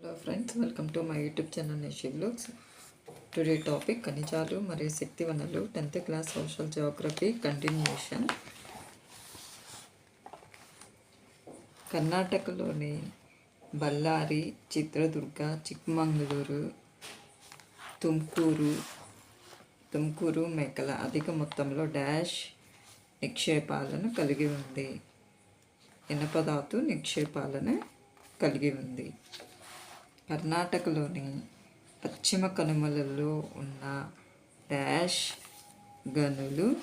Hello friends welcome to my YouTube channel Nishi blogs today topic ఖనిజాలు మరియు శక్తి వనరులు tenth class social geography continuation కర్ణాటకలోని బళ్ళారి చిత్రదుర్గ చిక్మంగళూరు తుమ్కూరు తుమ్కూరు మేకల అధిక మొత్తంలో డాష్ నిక్షేపాలను కలిగి ఉంది. ఇనపదాతు నిక్షేపాలను కలిగి ఉంది. కర్ణాటకలోని పశ్చిమ కనుమలలో ఉన్న డాష్ గనులు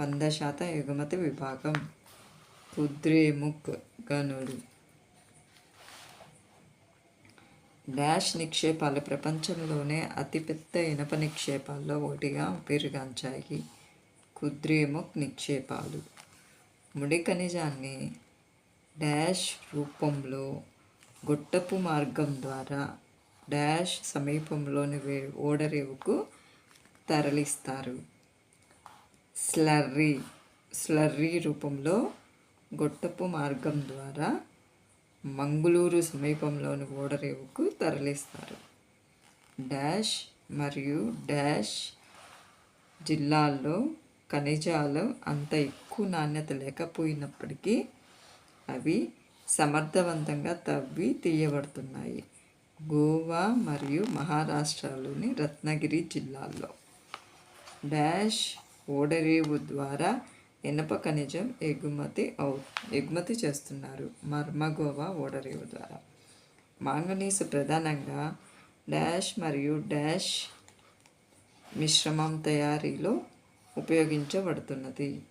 వంద శాతం ఎగుమతి విభాగం. కుద్రేముఖ్ గనులు. డాష్ నిక్షేపాలు ప్రపంచంలోనే అతిపెద్ద ఇనప నిక్షేపాల్లో ఒకటిగా పేరుగాంచాయి. కుద్రేముఖ్ నిక్షేపాలు. ముడి ఖనిజాన్ని డాష్ రూపంలో గొట్టపు మార్గం ద్వారా డాష్ సమీపంలోని వే ఓడరేవుకు తరలిస్తారు. స్లర్రీ స్లర్రీ రూపంలో గొట్టపు మార్గం ద్వారా మంగుళూరు సమీపంలోని ఓడరేవుకు తరలిస్తారు. డాష్ మరియు డాష్ జిల్లాల్లో ఖనిజాలు అంత ఎక్కువ నాణ్యత లేకపోయినప్పటికీ అవి సమర్థవంతంగా తవ్వి తీయబడుతున్నాయి. గోవా మరియు మహారాష్ట్రలోని రత్నగిరి జిల్లాల్లో. డాష్ ఓడరేవు ద్వారా ఇనప ఖనిజం ఎగుమతి అవు ఎగుమతి చేస్తున్నారు మర్మగోవా ఓడరేవు ద్వారా. మాంగనీసు ప్రధానంగా డాష్ మరియు డాష్ మిశ్రమం తయారీలో ఉపయోగించబడుతున్నది.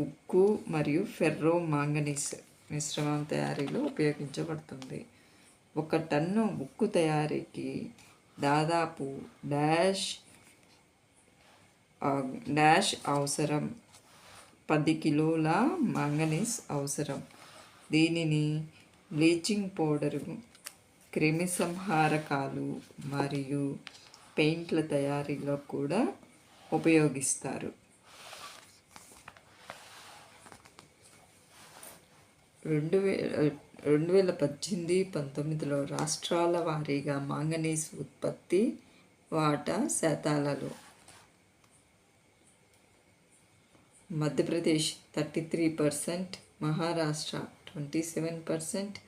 ఉక్కు మరియు ఫెర్రో మాంగనీస్ మిశ్రమం తయారీలో ఉపయోగించబడుతుంది. ఒక టన్ను ఉక్కు తయారీకి దాదాపు డాష్ డాష్ అవసరం. పది కిలోల మంగనీస్ అవసరం. దీనిని బ్లీచింగ్ పౌడరు క్రిమిసంహారకాలు మరియు పెయింట్ల తయారీలో కూడా ఉపయోగిస్తారు. రెండు వే రెండు వేల పద్దెనిమిది పంతొమ్మిదిలో రాష్ట్రాల వారీగా మాంగనీస్ ఉత్పత్తి వాటా శాతాలలో Madhya Pradesh thirty three percent Maharashtra twenty seven percent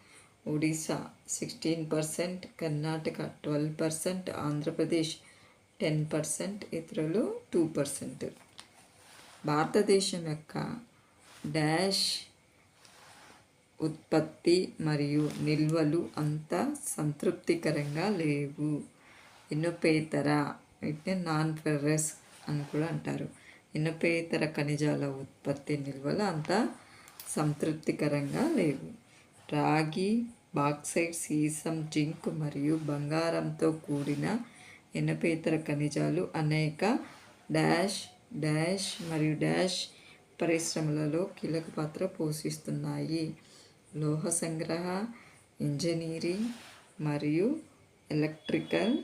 Odisha sixteen percent Karnataka twelve percent Andhra Pradesh ten percent ఇతరులు టూ పర్సెంట్. భారతదేశం యొక్క డాష్ ఉత్పత్తి మరియు నిల్వలు అంత సంతృప్తికరంగా లేవు. ఇనుపేతర అయితే నాన్ ఫెర్రస్ అని కూడా అంటారు. ఇనుపేతర ఖనిజాల ఉత్పత్తి నిల్వలు అంత సంతృప్తికరంగా లేవు. రాగి బాక్సైడ్ సీసం జింక్ మరియు బంగారంతో కూడిన ఇనపేతర ఖనిజాలు అనేక డాష్ డాష్ మరియు డాష్ పరిశ్రమలలో కీలక పాత్ర పోషిస్తున్నాయి. లోహ సంగ్రహ ఇంజనీరింగ్ మరియు ఎలక్ట్రికల్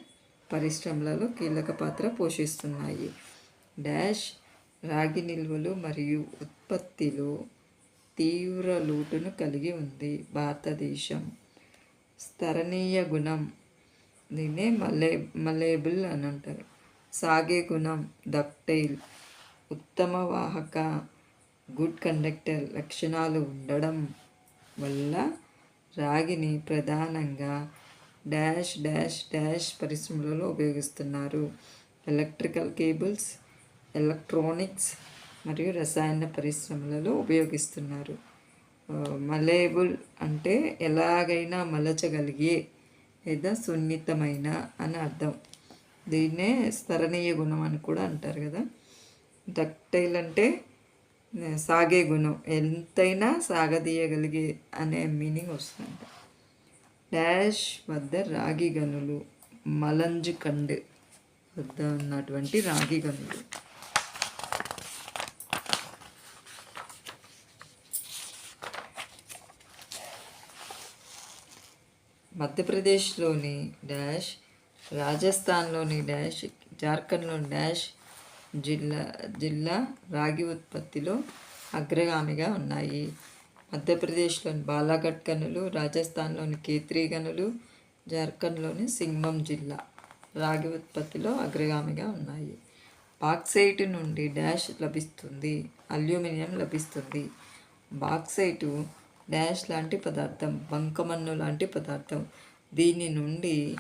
పరిశ్రమలలో కీలక పాత్ర పోషిస్తున్నాయి. డాష్ రాగి నిల్వలు మరియు ఉత్పత్తిలో తీవ్ర లోటును కలిగి ఉంది భారతదేశం. స్థరణీయ గుణం దీన్నే మలే మలేబుల్ అని అంటారు. సాగే గుణం డక్టైల్. ఉత్తమ వాహక గుడ్ కండక్టర్ లక్షణాలు ఉండడం వల్ల రాగిని ప్రధానంగా డాష్ డాష్ డాష్ పరిశ్రమలలో ఉపయోగిస్తున్నారు. ఎలక్ట్రికల్ కేబుల్స్ ఎలక్ట్రానిక్స్ మరియు రసాయన పరిశ్రమలలో ఉపయోగిస్తున్నారు. మలేబుల్ అంటే ఎలాగైనా మలచగలిగే లేదా సున్నితమైన అని అర్థం. దీన్నే స్మరణీయ గుణం అని కూడా అంటారు కదా. డక్టైల్ అంటే సాగే గుణం. ఎంతైనా సాగదీయగలిగే అనే మీనింగ్ వస్తుంది డాష్ వద్ద రాగి గనులు మలంజ్ కండ్ వద్ద ఉన్నటువంటి రాగి గనులు. మధ్యప్రదేశ్లోని డాష్ రాజస్థాన్లోని డాష్ జార్ఖండ్లోని డాష్ జిల్లా జిల్లా రాగి ఉత్పత్తిలో అగ్రగామిగా ఉన్నాయి. మధ్యప్రదేశ్లోని బాలాఘట్ గనులు రాజస్థాన్లోని కేత్రీ గనులు జార్ఖండ్లోని సింగ్మం జిల్లా రాగి ఉత్పత్తిలో అగ్రగామిగా ఉన్నాయి. బాక్సైట్ నుండి డాష్ లభిస్తుంది. అల్యూమినియం లభిస్తుంది. బాక్సైటు డాష్ లాంటి పదార్థం బంకమన్ను లాంటి పదార్థం. దీని నుండి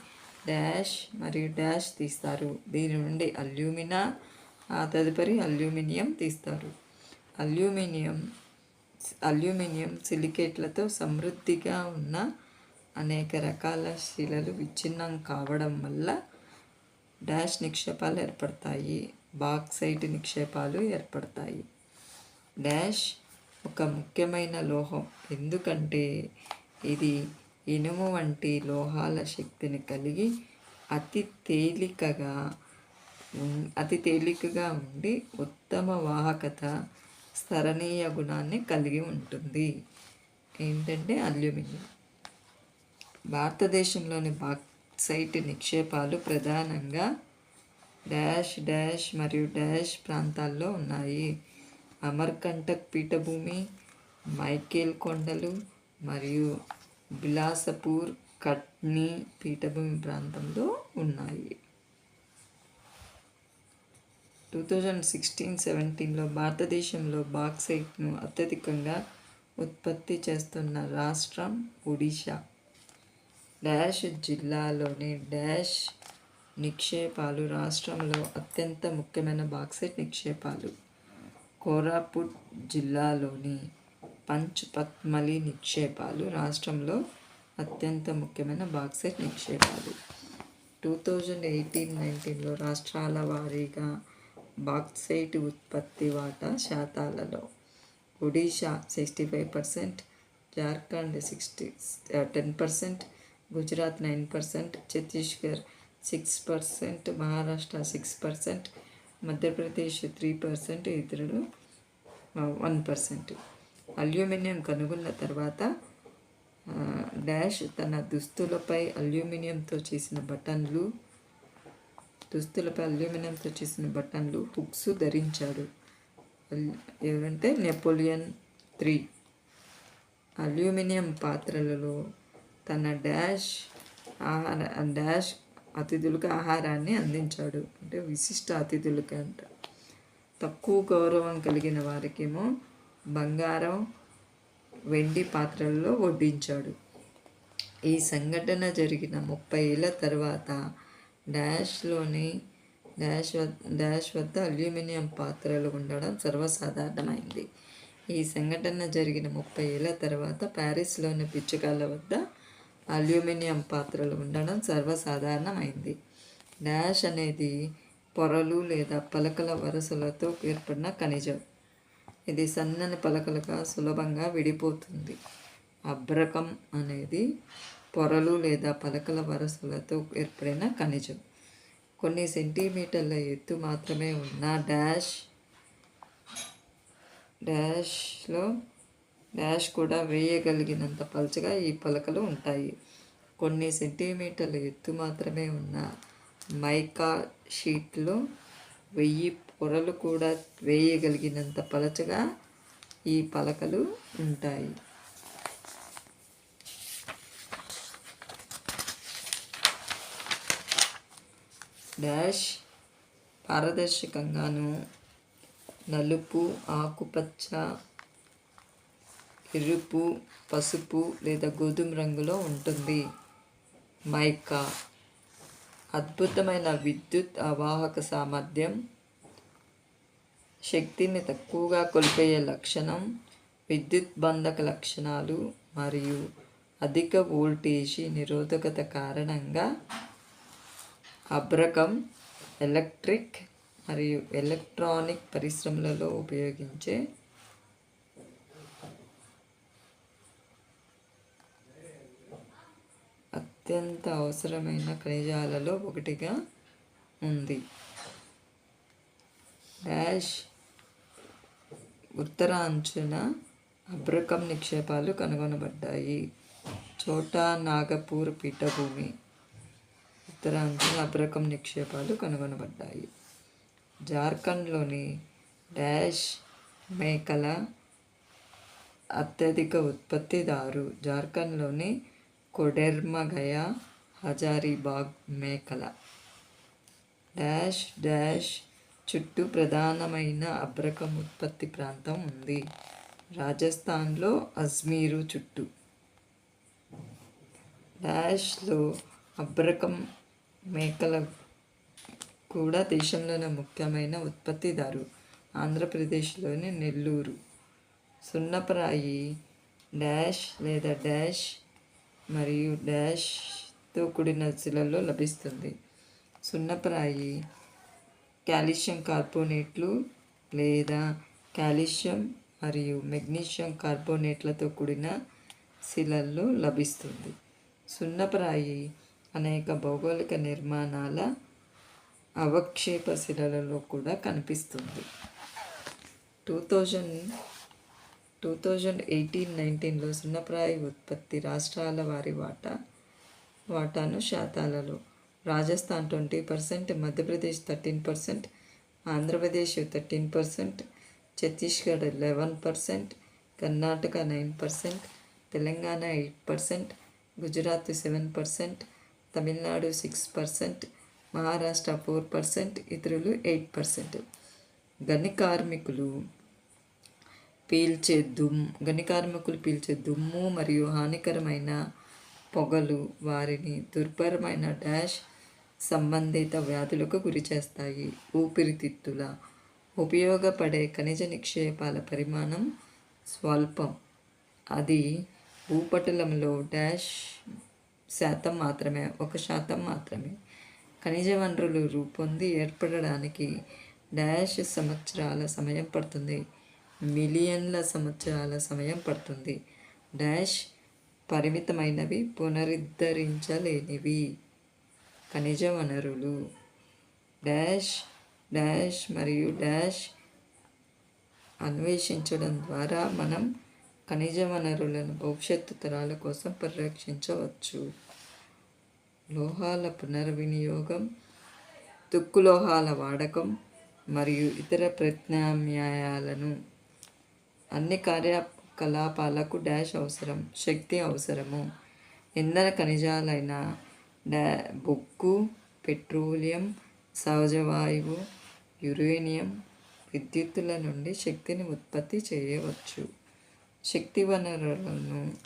డాష్ మరియు డాష్ తీస్తారు. దీని నుండి అల్యూమినా ఆ తదుపరి అల్యూమినియం తీస్తారు. అల్యూమినియం అల్యూమినియం సిలికేట్లతో సమృద్ధిగా ఉన్న అనేక రకాల శిలలు విచ్ఛిన్నం కావడం వల్ల డాష్ నిక్షేపాలు ఏర్పడతాయి. బాక్సైట్ నిక్షేపాలు ఏర్పడతాయి. డాష్ ఒక ముఖ్యమైన లోహం. ఎందుకంటే ఇది ఇనుము వంటి లోహాల శక్తిని కలిగి అతి తేలికగా అతి తేలికగా ఉండి ఉత్తమ వాహకత స్థరణీయ గుణాన్ని కలిగి ఉంటుంది. ఏంటంటే అల్యూమినియం. భారతదేశంలోని బాక్సైట్ నిక్షేపాలు ప్రధానంగా డాష్ డాష్ మరియు డాష్ ప్రాంతాల్లో ఉన్నాయి. అమర్కంటక్ పీఠభూమి మైకేల్ కొండలు మరియు బిలాసపూర్ కట్నీ పీఠభూమి ప్రాంతంలో ఉన్నాయి. టూ థౌజండ్ సిక్స్టీన్ సెవెంటీన్లో భారతదేశంలో బాక్సైట్ను అత్యధికంగా ఉత్పత్తి చేస్తున్న రాష్ట్రం ఒడిషా డాష్ జిల్లాలోని డాష్ నిక్షేపాలు రాష్ట్రంలో అత్యంత ముఖ్యమైన బాక్సైట్ నిక్షేపాలు. కోరాపుట్ జిల్లాలోని పంచ్ పత్మలి నిక్షేపాలు రాష్ట్రంలో అత్యంత ముఖ్యమైన బాక్సైట్ నిక్షేపాలు. టూ థౌజండ్ ఎయిటీన్ నైన్టీన్లో రాష్ట్రాల వారీగా బాక్సైట్ ఉత్పత్తి వాటా శాతాలలో. Odisha sixty five percent Jharkhand sixty ten percent Gujarat nine percent Chhattisgarh six percent Maharashtra six percent Madhya Pradesh three percent ఇతరులు వన్ పర్సెంట్. అల్యూమినియం కనుగొన్న తర్వాత డాష్ తన దుస్తులపై అల్యూమినియంతో చేసిన బటన్లు దుస్తులపై అల్యూమినియంతో చేసిన బటన్లు హుక్స్ ధరించాడు. ఎవరంటే నెపోలియన్ త్రీ. అల్యూమినియం పాత్రలలో తన డాష్ ఆహార డాష్ అతిథులకు ఆహారాన్ని అందించాడు. అంటే విశిష్ట అతిథులకి అంట. తక్కువ గౌరవం కలిగిన వారికేమో బంగారం వెండి పాత్రల్లో వడ్డించాడు. ఈ సంఘటన జరిగిన ముప్పై ఏళ్ళ తర్వాత డాష్లోని డాష్ డాష్ వద్ద అల్యూమినియం పాత్రలు ఉండడం సర్వసాధారణమైంది. ఈ సంఘటన జరిగిన ముప్పై ఏళ్ళ తర్వాత ప్యారిస్లోని పిచ్చుకాళ్ళ వద్ద అల్యూమినియం పాత్రలు ఉండడం సర్వసాధారణమైంది. డాష్ అనేది పొరలు లేదా పలకల వరుసలతో ఏర్పడిన ఖనిజం. ఇది సన్నని పలకలుగా సులభంగా విడిపోతుంది. అబ్రకం అనేది పొరలు లేదా పలకల వరుసలతో ఏర్పడిన ఖనిజం. కొన్ని సెంటీమీటర్ల ఎత్తు మాత్రమే ఉన్న డాష్ డాష్లో డాష్ కూడా వేయగలిగినంత పలుచగా ఈ పలకలు ఉంటాయి. కొన్ని సెంటీమీటర్ల ఎత్తు మాత్రమే ఉన్న మైకా షీట్లో వెయ్యి పొరలు కూడా వేయగలిగినంత పలచగా ఈ పలకలు ఉంటాయి. డాష్ పారదర్శకంగాను నలుపు ఆకుపచ్చ ఎరుపు పసుపు లేదా గోధుమ రంగులో ఉంటుంది. మైకా అద్భుతమైన విద్యుత్ అవాహక సామర్థ్యం శక్తిని తక్కువగా కోల్పోయే లక్షణం విద్యుత్ బంధక లక్షణాలు మరియు అధిక వోల్టేజీ నిరోధకత కారణంగా అబ్రకం ఎలక్ట్రిక్ మరియు ఎలక్ట్రానిక్ పరిశ్రమలలో ఉపయోగించే అత్యంత అవసరమైన ఖనిజాలలో ఒకటిగా ఉంది. డాష్ ఉత్తర అంచున అబ్రకం నిక్షేపాలు కనుగొనబడ్డాయి. చోటా నాగపూర్ పీఠభూమి ఉత్తరాంధ్ర అబ్రకం నిక్షేపాలు కనుగొనబడ్డాయి. జార్ఖండ్లోని డాష్ మేకల అత్యధిక ఉత్పత్తిదారు జార్ఖండ్లోని కొడెర్మగయ హజారీబాగ్ మేకల. డాష్ డాష్ చుట్టూ ప్రధానమైన అబ్రకం ఉత్పత్తి ప్రాంతం ఉంది. రాజస్థాన్లో అజ్మీరు చుట్టూ. డాష్లో అబ్రకం మేకల కూడా దేశంలోని ముఖ్యమైన ఉత్పత్తిదారు. ఆంధ్రప్రదేశ్లోని నెల్లూరు. సున్నపరాయి డాష్ లేదా డాష్ మరియు డాష్తో కూడిన శిలలో లభిస్తుంది. సున్నపరాయి కాల్షియం కార్బోనేట్లు లేదా కాల్షియం మరియు మెగ్నీషియం కార్బోనేట్లతో కూడిన శిలల్లో లభిస్తుంది. సున్నపరాయి అనేక భౌగోళిక నిర్మాణాల అవక్షేప శిలలలో కూడా కనిపిస్తుంది. Two thousand two thousand eighteen నైన్టీన్లో సున్నప్రాయ ఉత్పత్తి రాష్ట్రాల వారి వాటా వాటాను శాతాలలో Rajasthan twenty percent Madhya Pradesh thirteen percent Andhra Pradesh thirteen percent Chhattisgarh eleven percent Karnataka nine percent Telangana eight percent Gujarat seven percent Tamil Nadu six percent Maharashtra four percent ఇతరులు eight percent. గని కార్మికులు పీల్చే దుమ్ గని కార్మికులు పీల్చే దుమ్ము మరియు హానికరమైన పొగలు వారిని దుర్భరమైన డాష్ సంబంధిత వ్యాధులకు గురి చేస్తాయి. ఊపిరితిత్తుల ఉపయోగపడే ఖనిజ నిక్షేపాల పరిమాణం స్వల్పం. అది భూపటలంలో డాష్ శాతం మాత్రమే ఒక శాతం మాత్రమే. ఖనిజ వనరులు రూపొంది ఏర్పడడానికి డాష్ సంవత్సరాల సమయం పడుతుంది. మిలియన్ల సంవత్సరాల సమయం పడుతుంది. డాష్ పరిమితమైనవి పునరుద్ధరించలేనివి. ఖనిజ వనరులు డాష్ డాష్ మరియు డాష్ అన్వేషించడం ద్వారా మనం ఖనిజ వనరులను భవిష్యత్తు తరాల కోసం పరిరక్షించవచ్చు. లోహాల పునర్వినియోగం తుక్కు లోహాల వాడకం మరియు ఇతర ప్రత్యామ్నాయాలను అన్ని కార్యకలాపాలకు డాష్ అవసరం శక్తి అవసరము. ఇంధన ఖనిజాలైన డా బొగ్గు పెట్రోలియం సహజ వాయువు యురేనియం విద్యుత్తుల నుండి శక్తిని ఉత్పత్తి చేయవచ్చు. శక్తి వనరులను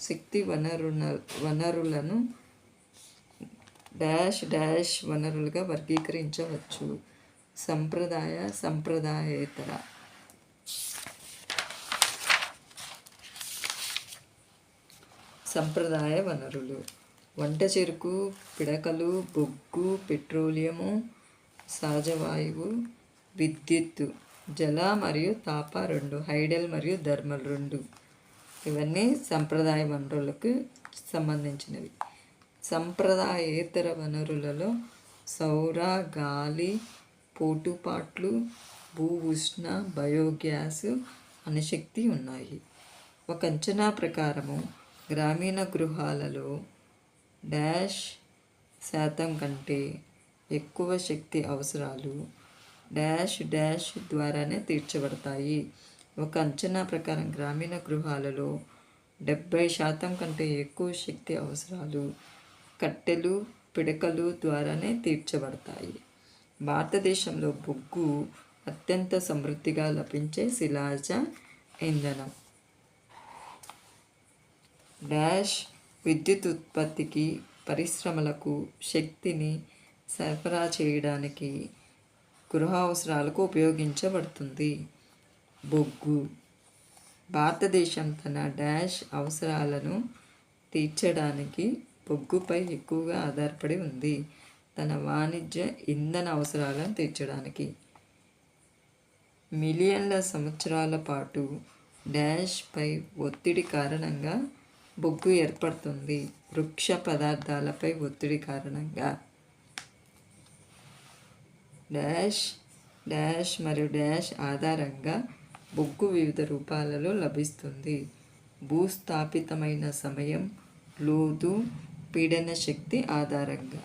శక్తి వనరున వనరులను డాష్ డాష్ వనరులుగా వర్గీకరించవచ్చు. సంప్రదాయ సంప్రదాయేతర. సంప్రదాయ వనరులు. వంట చెరుకు పిడకలు బొగ్గు పెట్రోలియము సహజ వాయువు విద్యుత్తు. జల మరియు తాప రెండు హైడల్ మరియు ధర్మల్ రెండు. ఇవన్నీ సంప్రదాయ వనరులకు సంబంధించినవి. సంప్రదాయేతర వనరులలో సౌర గాలి పోటుపాట్లు భూ ఉష్ణ బయోగ్యాస్ అణుశక్తి ఉన్నాయి. ఒక అంచనా ప్రకారము గ్రామీణ గృహాలలో డాష్ శాతం కంటే ఎక్కువ శక్తి అవసరాలు డాష్ డాష్ ద్వారానే తీర్చబడతాయి. ఒక అంచనా ప్రకారం గ్రామీణ గృహాలలో డెబ్బై శాతం కంటే ఎక్కువ శక్తి అవసరాలు కట్టెలు పిడకలు ద్వారానే తీర్చబడతాయి. భారతదేశంలో బొగ్గు అత్యంత సమృద్ధిగా లభించే శిలాజ ఇంధనం. డాష్ విద్యుత్ ఉత్పత్తికి పరిశ్రమలకు శక్తిని సరఫరా చేయడానికి గృహ అవసరాలకు ఉపయోగించబడుతుంది. బొగ్గు. భారతదేశం తన డాష్ అవసరాలను తీర్చడానికి బొగ్గుపై ఎక్కువగా ఆధారపడి ఉంది. తన వాణిజ్య ఇంధన అవసరాలను తీర్చడానికి. మిలియన్ల సంవత్సరాల పాటు డాష్పై ఒత్తిడి కారణంగా బొగ్గు ఏర్పడుతుంది. వృక్ష పదార్థాలపై ఒత్తిడి కారణంగా డాష్ డాష్ మరియు డాష్ ఆధారంగా బొగ్గు వివిధ రూపాలలో లభిస్తుంది. భూస్థాపితమైన సమయం లోతు పీడన శక్తి ఆధారంగా.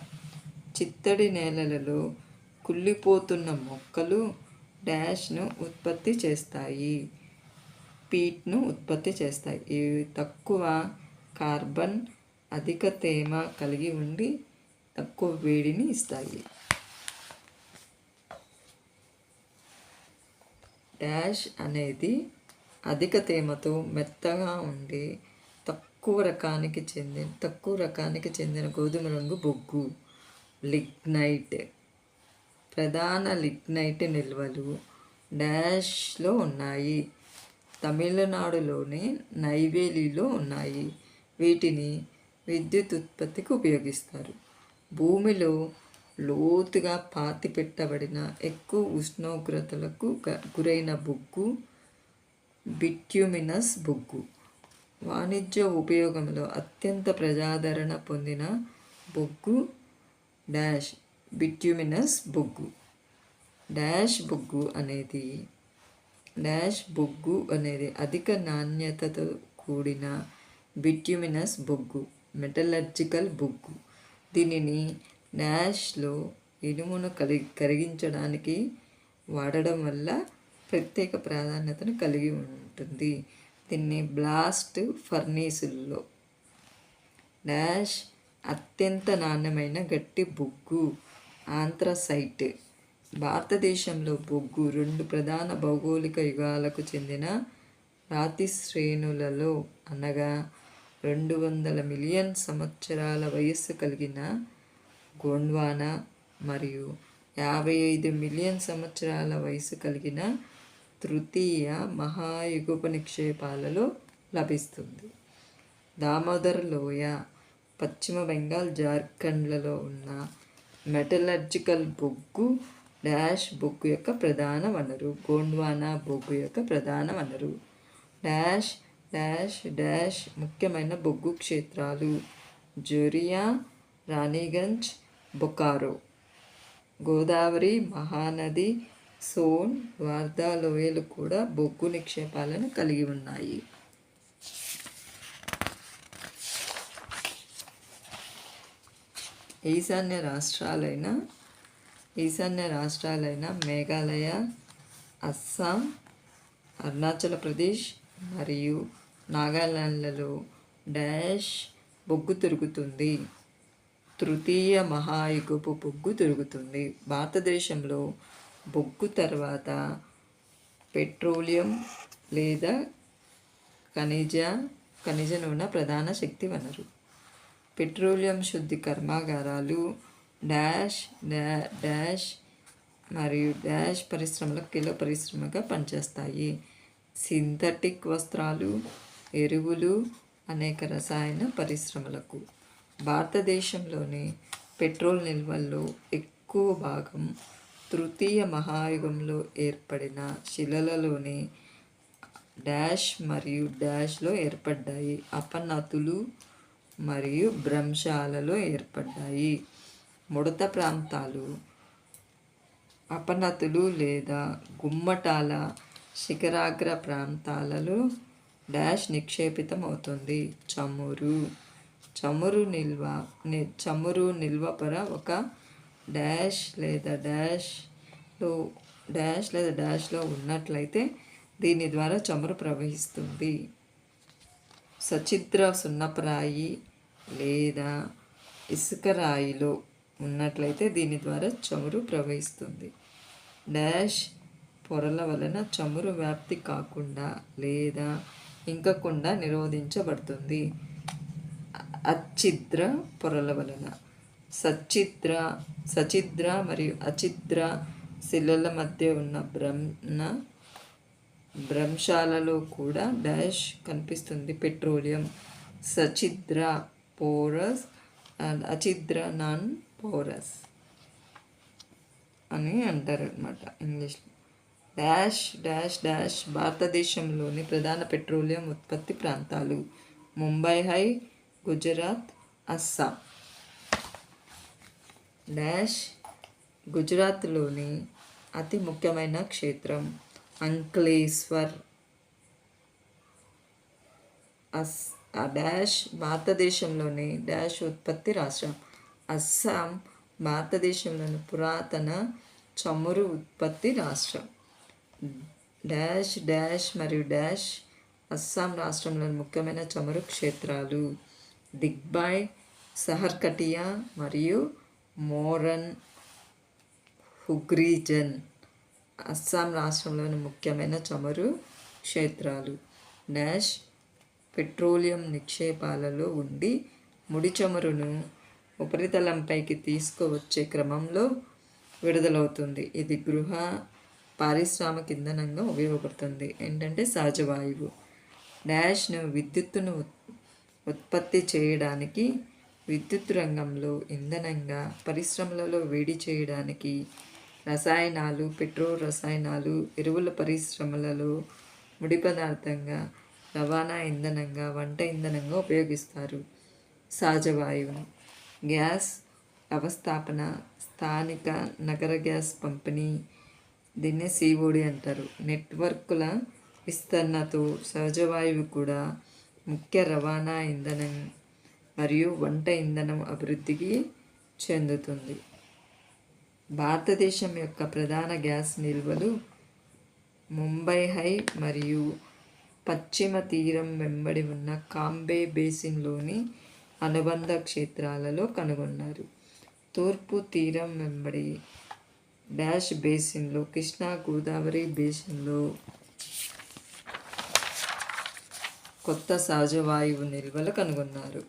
చిత్తడి నేలలలో కుళ్ళిపోతున్న మొక్కలు డాష్ను ఉత్పత్తి చేస్తాయి. పీట్ను ఉత్పత్తి చేస్తాయి. ఇవి తక్కువ కార్బన్ అధిక తేమ కలిగి ఉండి తక్కువ వేడిని ఇస్తాయి. డాష్ అనేది అధిక తేమతో మెత్తగా ఉండి తక్కువ రకానికి చెందిన తక్కువ రకానికి చెందిన గోధుమ రంగు బొగ్గు. లిగ్నైట్. ప్రధాన లిగ్నైట్ నిల్వలు డాష్లో ఉన్నాయి. తమిళనాడులోని నైవేలిలో ఉన్నాయి. వీటిని విద్యుత్ ఉత్పత్తికి ఉపయోగిస్తారు. భూమిలో లోతుగా పాతి పెట్టబడిన ఎక్కువ ఉష్ణోగ్రతలకు గురైన బొగ్గు బిట్యూమినస్ బొగ్గు. వాణిజ్య ఉపయోగంలో అత్యంత ప్రజాదరణ పొందిన బొగ్గు డాష్ బిట్యూమినస్ బొగ్గు. డాష్ బొగ్గు అనేది డాష్ బొగ్గు అనేది అధిక నాణ్యతతో కూడిన బిట్యూమినస్ బొగ్గు మెటలర్జికల్ బొగ్గు. దీనిని డాష్లో ఇనుమును కలిగి కరిగించడానికి వాడడం వల్ల ప్రత్యేక ప్రాధాన్యతను కలిగి ఉంటుంది. దీన్ని బ్లాస్ట్ ఫర్నీసుల్లో. డాష్ అత్యంత నాణ్యమైన గట్టి బొగ్గు ఆంథ్రసైట్ భారతదేశంలో బొగ్గు రెండు ప్రధాన భౌగోళిక యుగాలకు చెందిన రాతి శ్రేణులలో అనగా రెండు వందల మిలియన్ సంవత్సరాల వయస్సు కలిగిన గోండ్వానా మరియు యాభై ఐదు మిలియన్ సంవత్సరాల వయసు కలిగిన తృతీయ మహాయుగపు నిక్షేపాలలో లభిస్తుంది. దామోదర్ లోయ పశ్చిమ బెంగాల్ జార్ఖండ్లలో ఉన్న మెటలర్జికల్ బొగ్గు డాష్ బొగ్గు యొక్క ప్రధాన వనరు గోండ్వానా బొగ్గు యొక్క ప్రధాన వనరు. డాష్ డాష్ డాష్ ముఖ్యమైన బొగ్గు క్షేత్రాలు జొరియా రాణిగంజ్ బొకారో. గోదావరి మహానది సోన్ వార్దా లోయలు కూడా బొగ్గు నిక్షేపాలను కలిగి ఉన్నాయి. ఈశాన్య రాష్ట్రాలైన ఈశాన్య రాష్ట్రాలైన మేఘాలయ అస్సాం అరుణాచల్ ప్రదేశ్ మరియు నాగాలాండ్లలో డాష్ బొగ్గు తిరుగుతుంది. తృతీయ మహాయుగపు బొగ్గు తిరుగుతుంది. భారతదేశంలో బొగ్గు తర్వాత పెట్రోలియం లేదా ఖనిజ ఖనిజ నూనె ప్రధాన శక్తి వనరు. పెట్రోలియం శుద్ధి కర్మాగారాలు డాష్ డాష్ మరియు డాష్ పరిశ్రమల కిలో పరిశ్రమగా పనిచేస్తాయి. సింథటిక్ వస్త్రాలు ఎరువులు అనేక రసాయన పరిశ్రమలకు భారతదేశంలోని పెట్రోల్ నిల్వల్లో ఎక్కువ భాగం తృతీయ మహాయుగంలో ఏర్పడిన శిలలలోని డాష్ మరియు డాష్లో ఏర్పడ్డాయి. అపనతులు మరియు భ్రంశాలలో ఏర్పడ్డాయి. ముడత ప్రాంతాలు అపనతులు లేదా గుమ్మటాల శిఖరాగ్ర ప్రాంతాలలో డాష్ నిక్షేపితం అవుతుంది చమురు చమురు నిల్వ చమురు నిల్వపర ఒక డాష్ లేదా డాష్లో డాష్ లేదా డాష్లో ఉన్నట్లయితే దీని ద్వారా చమురు ప్రవహిస్తుంది. సచిద్ర సున్నపరాయి లేదా ఇసుక రాయిలో ఉన్నట్లయితే దీని ద్వారా చమురు ప్రవహిస్తుంది. డాష్ పొరల వలన చమురు వ్యాప్తి కాకుండా లేదా ఇంకకుండా నిరోధించబడుతుంది. అచ్చిద్ర పొరల వలన. సచిద్ర సచిద్ర మరియు అచిద్ర శిలల మధ్య ఉన్న బ్రహ్మ భ్రంశాలలో కూడా డాష్ కనిపిస్తుంది. పెట్రోలియం. సచిద్ర పోరస్ అండ్ అచిద్ర నాన్ పోరస్ అని అంటారు అనమాట ఇంగ్లీష్లో డాష్ డాష్ డాష్ భారతదేశంలోని ప్రధాన పెట్రోలియం ఉత్పత్తి ప్రాంతాలు. ముంబై హై గుజరాత్ అస్సాం. డాష్ గుజరాత్లోని అతి ముఖ్యమైన క్షేత్రం అంక్లేశ్వర్. అస్ డాష్ భారతదేశంలోని డాష్ ఉత్పత్తి రాష్ట్రం. అస్సాం భారతదేశంలోని పురాతన చమురు ఉత్పత్తి రాష్ట్రం. డాష్ డాష్ మరియు డాష్ అస్సాం రాష్ట్రంలోని ముఖ్యమైన చమురు క్షేత్రాలు. దిగ్బాయ్ సహర్కటియా మరియు మోరన్ హుగ్రీజన్. అస్సాం రాష్ట్రంలోని ముఖ్యమైన చమురు క్షేత్రాలు. డాష్ పెట్రోలియం నిక్షేపాలలో ఉండి ముడి చమురును ఉపరితలంపైకి తీసుకువచ్చే క్రమంలో విడుదలవుతుంది. ఇది గృహ పారిశ్రామిక ఇంధనంగా ఉపయోగపడుతుంది. ఏంటంటే సహజ వాయువు. డాష్ను విద్యుత్తును ఉత్పత్తి చేయడానికి విద్యుత్ రంగంలో ఇంధనంగా పరిశ్రమలలో వేడి చేయడానికి రసాయనాలు పెట్రోల్ రసాయనాలు ఎరువుల పరిశ్రమలలో ముడి పదార్థంగా రవాణా ఇంధనంగా వంట ఇంధనంగా ఉపయోగిస్తారు. సహజ వాయువును గ్యాస్ వ్యవస్థాపన స్థానిక నగర గ్యాస్ పంపిణీ దీన్నే సీఓడి అంటారు. నెట్వర్క్ల విస్తరణతో సహజ వాయువు కూడా ముఖ్య రవాణా ఇంధనం మరియు వంట ఇంధనం అభివృద్ధికి చెందుతుంది. భారతదేశం యొక్క ప్రధాన గ్యాస్ నిల్వలు ముంబై హై మరియు పశ్చిమ తీరం వెంబడి ఉన్న కాంబే బేసిన్లోని అనుబంధ క్షేత్రాలలో కనుగొన్నారు. తూర్పు తీరం వెంబడి డాష్ బేసిన్లో కృష్ణా గోదావరి బేసిన్లో కొత్త సహజ వాయువు నిల్వలు కనుగొన్నారు.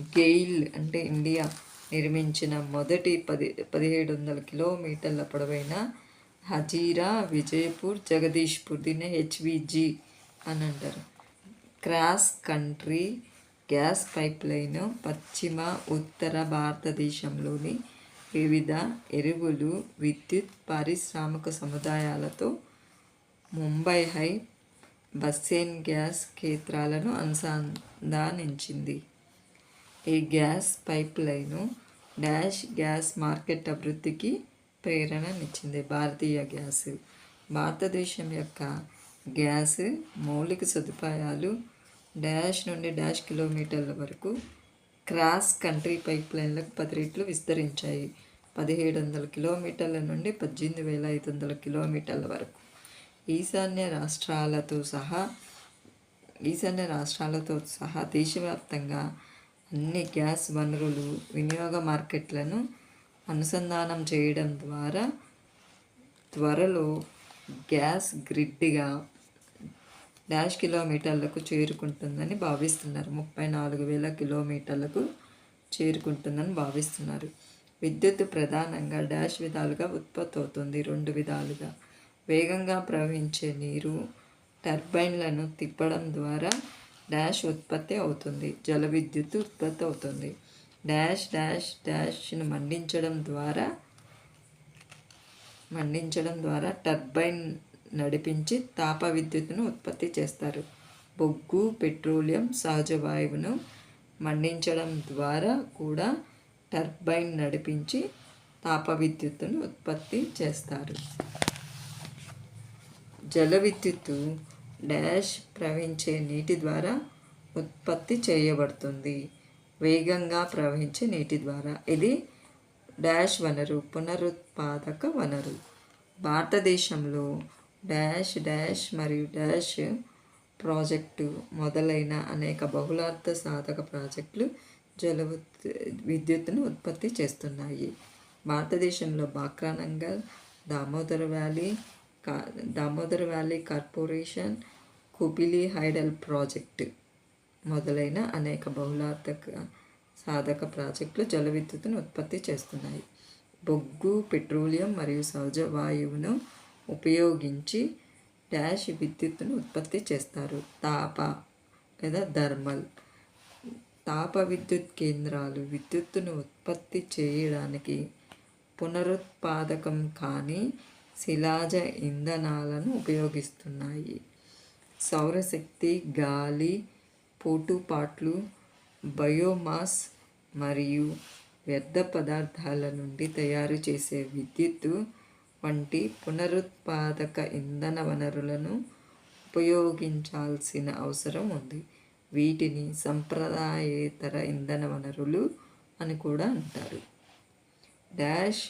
గెయిల్ అంటే ఇండియా నిర్మించిన మొదటి పది పదిహేడు వందల కిలోమీటర్ల పొడవైన హజీరా విజయపూర్ జగదీష్పూర్ దీన్ని హెచ్విజి అని అంటారు. Cross country gas pipe line పశ్చిమ ఉత్తర భారతదేశంలోని వివిధ ఎరువులు విద్యుత్ పారిశ్రామిక సముదాయాలతో ముంబై హై బస్సేన్ గ్యాస్ క్షేత్రాలను అనుసంధానించింది. ఈ gas pipe line dash gas market అభివృద్ధికి ప్రేరణనిచ్చింది భారతీయ గ్యాస్. భారతదేశం యొక్క గ్యాస్ మౌలిక సదుపాయాలు డాష్ నుండి డాష్ కిలోమీటర్ల వరకు క్రాస్ కంట్రీ పైప్ లైన్లకు పది రెట్లు విస్తరించాయి. పదిహేడు వందల కిలోమీటర్ల నుండి పద్దెనిమిది వేల ఐదు వందల కిలోమీటర్ల వరకు. ఈశాన్య రాష్ట్రాలతో సహా ఈశాన్య రాష్ట్రాలతో సహా దేశవ్యాప్తంగా అన్ని గ్యాస్ వనరులు వినియోగ మార్కెట్లను అనుసంధానం చేయడం ద్వారా త్వరలో గ్యాస్ గ్రిడ్గా డాష్ కిలోమీటర్లకు చేరుకుంటుందని భావిస్తున్నారు. ముప్పై నాలుగు వేల కిలోమీటర్లకు చేరుకుంటుందని భావిస్తున్నారు. విద్యుత్ ప్రధానంగా డాష్ విధాలుగా ఉత్పత్తి అవుతుంది రెండు విధాలుగా. వేగంగా ప్రవహించే నీరు టర్బైన్లను తిప్పడం ద్వారా డాష్ ఉత్పత్తి అవుతుంది. జల విద్యుత్ ఉత్పత్తి అవుతుంది. డాష్ డాష్ డాష్ను మండించడం ద్వారా మండించడం ద్వారా టర్బైన్ నడిపించి తాప విద్యుత్తును ఉత్పత్తి చేస్తారు. బొగ్గు పెట్రోలియం సహజ వాయువును మండించడం ద్వారా కూడా టర్బైన్ నడిపించి తాప విద్యుత్తును ఉత్పత్తి చేస్తారు. జల విద్యుత్తు డాష్ ప్రవహించే నీటి ద్వారా ఉత్పత్తి చేయబడుతుంది. వేగంగా ప్రవహించే నీటి ద్వారా. ఇది డాష్ వనరు పునరుత్పాదక వనరు. భారతదేశంలో డాష్ డాష్ మరియు డాష్ ప్రాజెక్టు మొదలైన అనేక బహుళార్థ సాధక ప్రాజెక్టులు జల విద్యుత్తును ఉత్పత్తి చేస్తున్నాయి. భారతదేశంలో Bhakra Nangal Damodar valley Damodar valley corporation కుబిలి hydel project మొదలైన అనేక బహుళార్థక సాధక ప్రాజెక్టులు జల విద్యుత్తును ఉత్పత్తి చేస్తున్నాయి. బొగ్గు పెట్రోలియం మరియు సహజ వాయువును ఉపయోగించి డాష్ విద్యుత్తును ఉత్పత్తి చేస్తారు. తాప లేదా థర్మల్ తాప విద్యుత్ కేంద్రాలు విద్యుత్తును ఉత్పత్తి చేయడానికి పునరుత్పాదకం కానీ శిలాజ ఇంధనాలను ఉపయోగిస్తున్నాయి. సౌరశక్తి గాలి పోటుపాట్లు బయోమాస్ మరియు వ్యర్థ పదార్థాల నుండి తయారు చేసే విద్యుత్తు వంటి పునరుత్పాదక ఇంధన వనరులను ఉపయోగించాల్సిన అవసరం ఉంది. వీటిని సంప్రదాయేతర ఇంధన వనరులు అని కూడా అంటారు. డాష్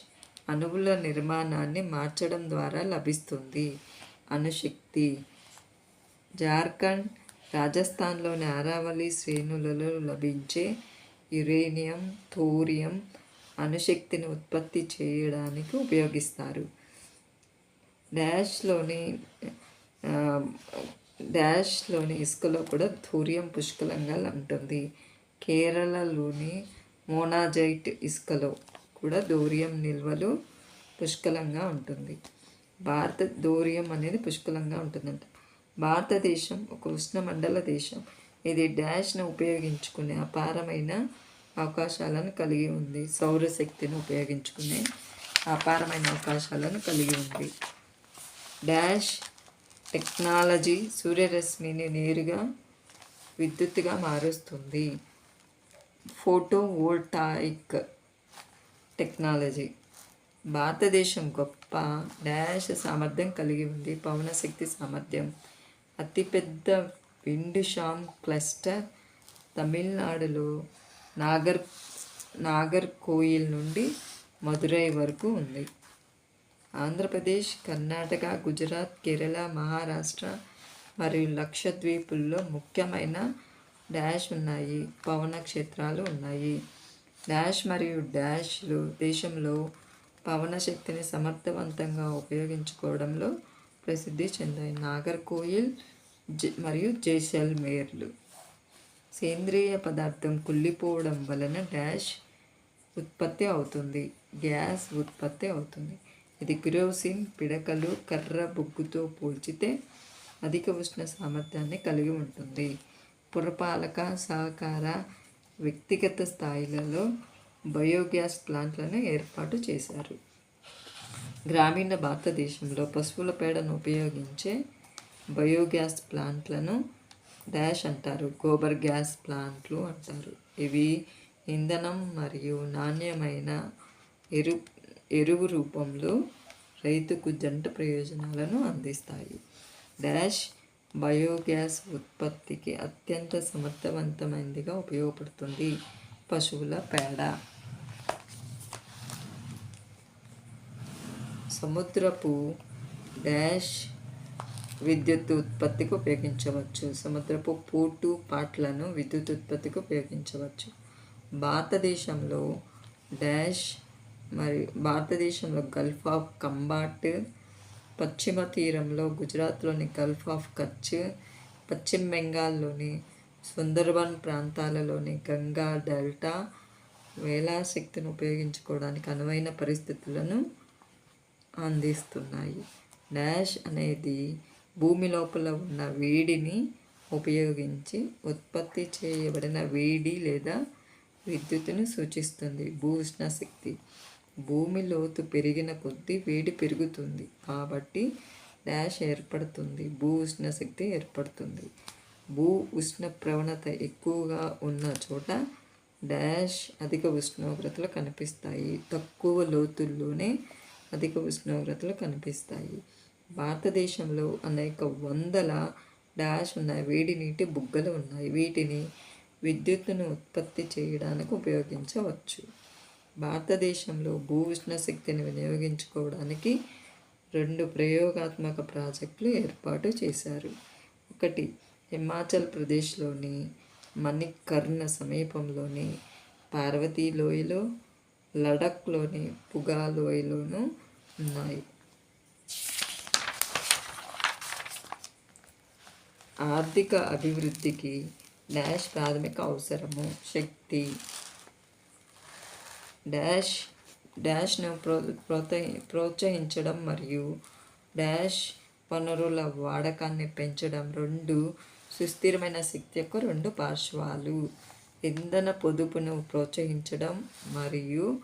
అణువుల నిర్మాణాన్ని మార్చడం ద్వారా లభిస్తుంది. అణుశక్తి. జార్ఖండ్ రాజస్థాన్లోని అరావళి శ్రేణులలో లభించే యురేనియం థోరియం అణుశక్తిని ఉత్పత్తి చేయడానికి ఉపయోగిస్తారు. డాష్లోని డాష్లోని ఇసుకలో కూడా థూరియం పుష్కలంగా ఉంటుంది. కేరళలోని మోనాజైట్ ఇసుకలో. కూడా ధోరియం నిల్వలు పుష్కలంగా ఉంటుంది. భారత ధోరియం అనేది పుష్కలంగా ఉంటుందంట. భారతదేశం ఒక ఉష్ణమండల దేశం. ఇది డాష్ను ఉపయోగించుకునే అపారమైన అవకాశాలను కలిగి ఉంది. సౌరశక్తిని ఉపయోగించుకునే అపారమైన అవకాశాలను కలిగి ఉంది. డాష్ టెక్నాలజీ సూర్యరశ్మిని నేరుగా విద్యుత్తుగా మారుస్తుంది. Photovoltaic technology. భారతదేశం గొప్ప డాష్ సామర్థ్యం కలిగి ఉంది. పవన శక్తి సామర్థ్యం. అతిపెద్ద విండుషామ్ క్లస్టర్ తమిళనాడులో నాగర్ నాగర్ కోయిల్ నుండి మదురై వరకు ఉంది. ఆంధ్రప్రదేశ్ కర్ణాటక గుజరాత్ కేరళ మహారాష్ట్ర మరియు లక్షద్వీపుల్లో ముఖ్యమైన డాష్ ఉన్నాయి. పవన క్షేత్రాలు ఉన్నాయి. డాష్ మరియు డాష్లు దేశంలో పవన శక్తిని సమర్థవంతంగా ఉపయోగించుకోవడంలో ప్రసిద్ధి చెందాయి. నాగర్కోయిల్ మరియు జైసల్మేర్లు. సేంద్రియ పదార్థం కుళ్ళిపోవడం వలన డాష్ ఉత్పత్తి అవుతుంది. గ్యాస్ ఉత్పత్తి అవుతుంది. ఇది కిరోసిన్ పిడకలు కర్ర బొగ్గుతో పోల్చితే అధిక ఉష్ణ సామర్థ్యాన్ని కలిగి ఉంటుంది. పురపాలక సహకార వ్యక్తిగత స్థాయిలలో బయోగ్యాస్ ప్లాంట్లను ఏర్పాటు చేశారు. గ్రామీణ భారతదేశంలో పశువుల పేడను ఉపయోగించే బయోగ్యాస్ ప్లాంట్లను డాష్ అంటారు. గోబర్ గ్యాస్ ప్లాంట్లు అంటారు. ఇవి ఇంధనం మరియు నాణ్యమైన ఎరు ఎరువు రూపంలో రైతుకు జంట ప్రయోజనాలను అందిస్తాయి. డాష్ బయోగ్యాస్ ఉత్పత్తికి అత్యంత సమర్థవంతమైనదిగా ఉపయోగపడుతుంది. పశువుల పేడ. సముద్రపు డాష్ విద్యుత్ ఉత్పత్తికి ఉపయోగించవచ్చు. సముద్రపు పోటు పాట్లను విద్యుత్ ఉత్పత్తికి ఉపయోగించవచ్చు. భారతదేశంలో డాష్ మరి భారతదేశంలో గల్ఫ్ ఆఫ్ కంబాట్ పశ్చిమ తీరంలో గుజరాత్లోని గల్ఫ్ ఆఫ్ కచ్ పశ్చిమ బెంగాల్లోని సుందర్బన్ ప్రాంతాలలోని గంగా డెల్టా వేలాశక్తిని ఉపయోగించుకోవడానికి అనువైన పరిస్థితులను అందిస్తున్నాయి. డాష్ అనేది భూమి లోపల ఉన్న వేడిని ఉపయోగించి ఉత్పత్తి చేయబడిన వేడి లేదా విద్యుత్తును సూచిస్తుంది. భూ ఉష్ణ శక్తి భూమి లోతు పెరిగిన కొద్దీ వేడి పెరుగుతుంది. కాబట్టి డాష్ ఏర్పడుతుంది. భూ ఉష్ణ శక్తి ఏర్పడుతుంది. భూ ఉష్ణ ప్రవణత ఎక్కువగా ఉన్న చోట డాష్ అధిక ఉష్ణోగ్రతలు కనిపిస్తాయి. తక్కువ లోతుల్లోనే అధిక ఉష్ణోగ్రతలు కనిపిస్తాయి. భారతదేశంలో అనేక వందల డాష్ ఉన్నాయి. వేడి నీటి బుగ్గలు ఉన్నాయి. వీటిని విద్యుత్తును ఉత్పత్తి చేయడానికి ఉపయోగించవచ్చు. భారతదేశంలో భూ ఉష్ణ శక్తిని వినియోగించుకోవడానికి రెండు ప్రయోగాత్మక ప్రాజెక్టులు ఏర్పాటు చేశారు. ఒకటి హిమాచల్ ప్రదేశ్లోని మణికర్ణ సమీపంలోని పార్వతీ లోయలో లడఖ్లోని పుగా లోయలోనూ ఉన్నాయి. ఆర్థిక అభివృద్ధికి డాష్ ప్రాథమిక అవసరము శక్తి డాష్ డాష్ను ప్రో ప్రోత్సహి ప్రోత్సహించడం మరియు డాష్ వనరుల వాడకాన్ని పెంచడం రెండు సుస్థిరమైన శక్తి యొక్క రెండు పార్శ్వాలు. ఇంధన పొదుపును ప్రోత్సహించడం మరియు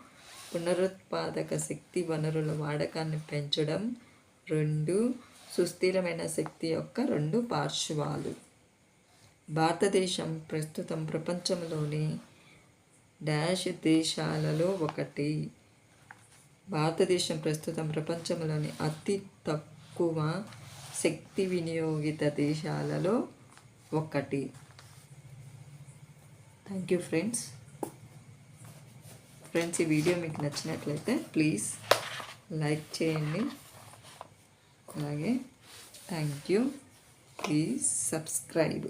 పునరుత్పాదక శక్తి వనరుల వాడకాన్ని పెంచడం రెండు సుస్థిరమైన శక్తి యొక్క రెండు పార్శ్వాలు. భారతదేశం ప్రస్తుతం ప్రపంచంలోని డాష్ దేశాలలో ఒకటి. భారతదేశం ప్రస్తుతం ప్రపంచంలోని అతి తక్కువ శక్తి వినియోగిత దేశాలలో ఒకటి. థ్యాంక్ యూ ఫ్రెండ్స్ ఫ్రెండ్స్ ఈ వీడియో మీకు నచ్చినట్లయితే ప్లీజ్ లైక్ చేయండి. అలాగే థ్యాంక్ యూ ప్లీజ్ సబ్స్క్రైబ్